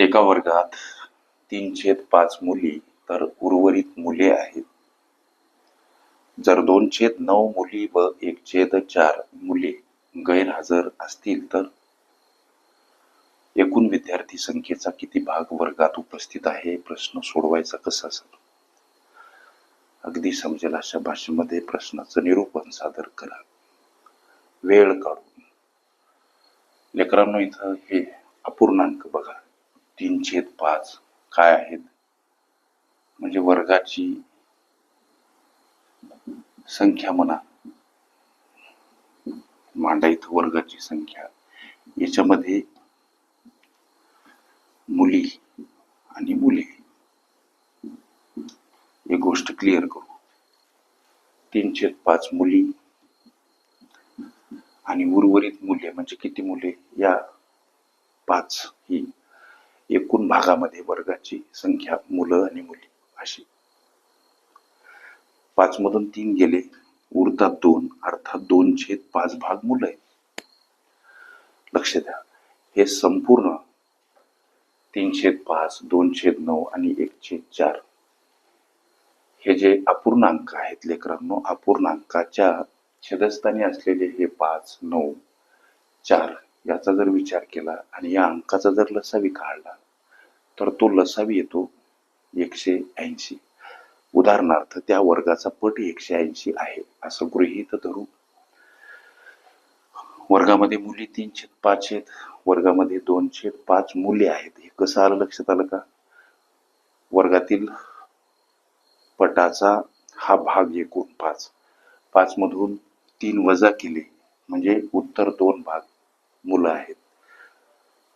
एका वर्गात तीन छेद पाच मुली तर उर्वरित मुले आहेत. जर दोन छेद नऊ मुली व एक छेद चार मुले गैरहजर असतील तर? एकूण विद्यार्थी संख्येचा किती भाग वर्गात उपस्थित आहे? प्रश्न सोडवायचा कसा सर? अगदी समजेल अशा भाषेमध्ये प्रश्नाचं निरूपण सादर करा. वेळ काढून. लेकरांनो इथं हे अपूर्णांक बघा. तीन छेद पाच काय आहेत? म्हणजे वर्गाची संख्या म्हणा. मांडा इथं वर्गाची संख्या. याच्यामध्ये मुली आणि मुले. एक गोष्ट क्लिअर करू. तीन छेद पाच मुली आणि उर्वरित मुले म्हणजे किती मुले? या पाच ही एकूण भागामध्ये वर्गाची संख्या मुलं आणि मुली अशी. पाच मधून तीन गेले उरतात दोन अर्थात दोन छेद पाच भाग मुलं आहेत. लक्ष द्या हे संपूर्ण तीन छेद पाच दोन छेद नऊ आणि एक छेद चार. हे जे अपूर्णांक आहेत लेकरांनो अपूर्णांकाच्या छेदस्थानी असलेले हे पाच नऊ चार याचा जर विचार केला आणि या अंकाचा जर लसावी काढला तर तो लसावी येतो एकशे ऐंशी. उदाहरणार्थ त्या वर्गाचा पट एकशे ऐंशी आहे असं गृहीत धरून वर्गामध्ये मुली तीन छेद पाच आहेत वर्गामध्ये दोन छेद पाच मुले आहेत हे कसं आलं लक्षात आलं का? वर्गातील पटाचा हा भाग एकूण पाच. पाच मधून तीन वजा केले म्हणजे उत्तर दोन भाग. मुलं आहेत.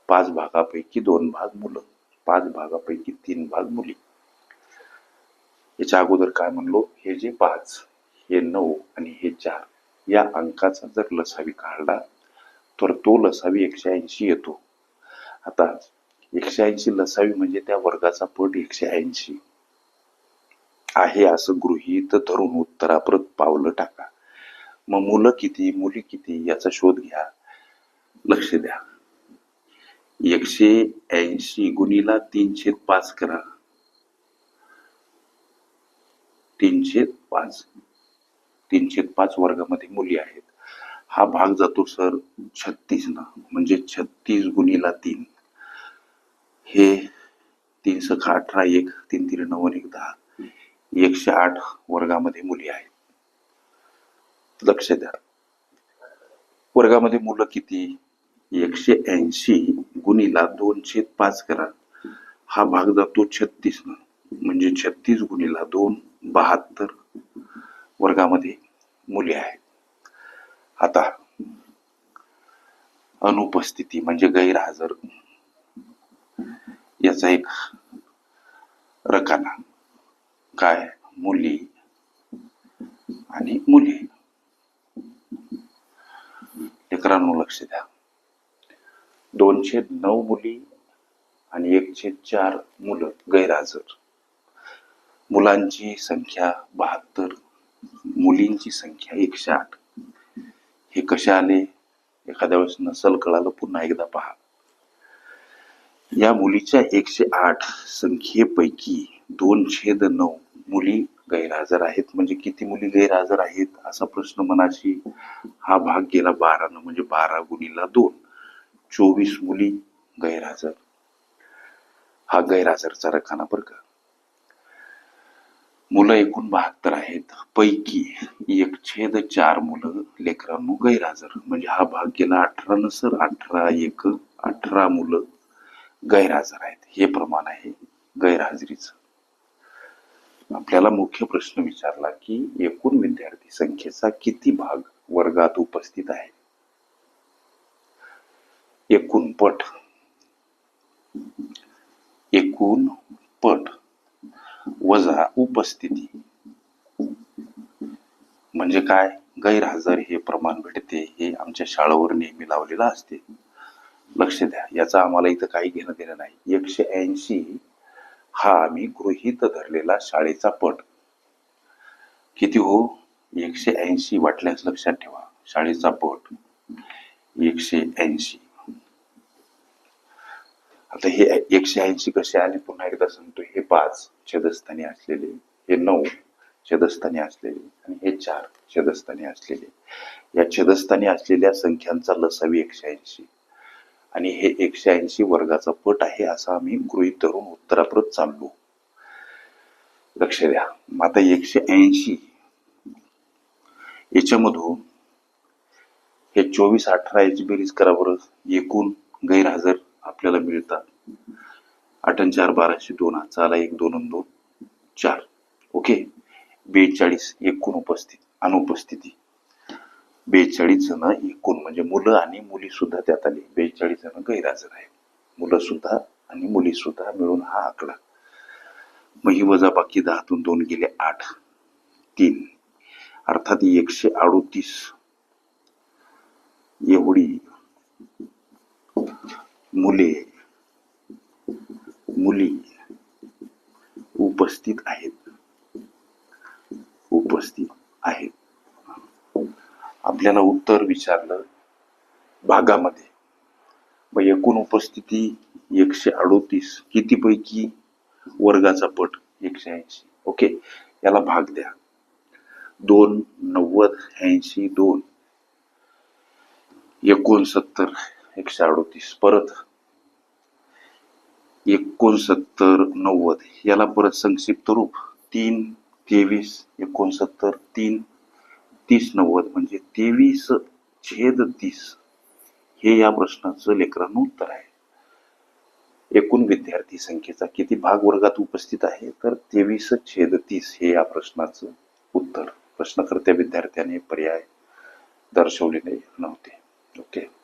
पाच भागापैकी दोन भाग मुलं पाच भागापैकी तीन भाग मुली. याच्या अगोदर काय म्हणलो? हे जे पाच हे नऊ आणि हे चार या अंकाचा जर लसावी काढला तर तो लसावी एकशे ऐंशी येतो. आता एकशे ऐंशी लसावी म्हणजे त्या वर्गाचा पट एकशे ऐंशी. आहे असं गृहीत धरून उत्तराप्रत पावलं टाका. मग मुलं किती मुली किती याचा शोध घ्या. लक्ष द्या. एकशे ऐंशी गुणीला तीनशे पाच करा. तीनशे पाच. तीनशे पाच वर्गामध्ये मुली आहेत. हा भाग जातो सर छत्तीस ना. म्हणजे छत्तीस गुणीला तीन. हे तीन सख अठरा एक तीन तीन नऊ एक दहा. एकशे आठ वर्गामध्ये मुली आहेत. लक्ष द्या. वर्गामध्ये मुलं किती? एकशे ऐंशी गुणीला दोनशे पाच करा हा भाग जातो छत्तीस म्हणजे छत्तीस गुणीला दोन बहात्तर वर्गामध्ये मुली आहेत. आता अनुपस्थिती म्हणजे गैरहजर. याचा एक रकाना. काय? मुली आणि मुली. लेकरांनो लक्ष द्या. दोनशे नऊ मुली आणि एकशे चार मुलं गैरहजर. मुलांची संख्या बहात्तर मुलींची संख्या एकशे आठ. हे कसे आले? एखाद्या वेळेस नसल कळालं पुन्हा एकदा पहा. या मुलीच्या एकशे आठ संख्येपैकी दोन छेद नऊ मुली गैरहजर आहेत. म्हणजे किती मुली गैरहजर आहेत? असा प्रश्न मनाशी हा भाग गेला बारानं म्हणजे बारा गुणीला दोन. चोवीस मुली गैरहजर. हा गैरहजरचा रखाना बरं का. मुलं एकूण बहात्तर आहेत. पैकी एक छेद चार मुलं लेकरांनो गैरहजर. म्हणजे हा भाग गेला अठरा नसर अठरा एक अठरा मुलं गैरहजर आहेत. हे प्रमाण आहे गैरहजेरीच. आपल्याला मुख्य प्रश्न विचारला की एकूण विद्यार्थी संख्येचा किती भाग वर्गात उपस्थित आहे? एकूण पट. एकूण पट वजा उपस्थिती. म्हणजे काय? गैरहजर हे प्रमाण भेटते हे आमच्या शाळेवर नेहमी लावलेलं असते. लक्ष द्या याचा आम्हाला इथं काही घेणं देणं नाही. एकशे ऐंशी हा आम्ही गृहीत धरलेला शाळेचा पट. किती हो? एकशे ऐंशी वाटल्यास लक्षात ठेवा. शाळेचा पट एकशे ऐंशी. आता हे एकशे ऐंशी कसे आले? पुन्हा एकदा सांगतो हे पाच छेदस्थानी असलेले हे नऊ छेदस्थानी असलेले आणि हे चार छेदस्थानी असलेले. या छेदस्थानी असलेल्या संख्यांचा लसावी एकशे ऐंशी. आणि हे एकशे ऐंशी वर्गाचा पट आहे असं आम्ही गृहीत धरून उत्तराप्रत चाललो. लक्ष द्या. मग आता एकशे ऐंशी याच्यामधून हे चोवीस अठरा याची बेरीज करा बरं. एकूण गैरहजर आपल्याला मिळतात. आठ आणि चार बाराशे दोन चाला एक दोन दोन. चार. ओके? बेचाळीस एकूण उपस्थित अनुपस्थिती. बेचाळीस जण एकूण म्हणजे मुलं आणि मुली सुद्धा त्यात आली. बेचाळीस जण गैरहजर आहे मुलं सुद्धा आणि मुली सुद्धा मिळून हा आकडा. मग ही वजा बाकी दहातून दोन गेले आठ. तीन. अर्थात एकशे अडोतीस. एवढी मुले मुली उपस्थित आहेत. उपस्थित आहेत. आपल्याला उत्तर विचारलं भागामध्ये. मग एकूण उपस्थिती एकशे अडोतीस. किती पैकी वर्गाचा पट? एकशे ऐंशी. ओके? याला भाग द्या. दोन नव्वद ऐंशी दोन. एकोणसत्तर एकशे अडोतीस. परत एकोणसत्तर नव्वद. याला परत संक्षिप्त रूप. तीन तेवीस एकोणसत्तर तीन तीस नव्वद म्हणजे तेवीस छेद तीस. हे या प्रश्नाचं लेकरांना उत्तर आहे. एकूण विद्यार्थी संख्येचा किती भाग वर्गात उपस्थित आहे? तर तेवीस छेद तीस हे या प्रश्नाचं उत्तर. प्रश्नकर्त्या विद्यार्थ्याने पर्याय दर्शवलेले नव्हते. ओके.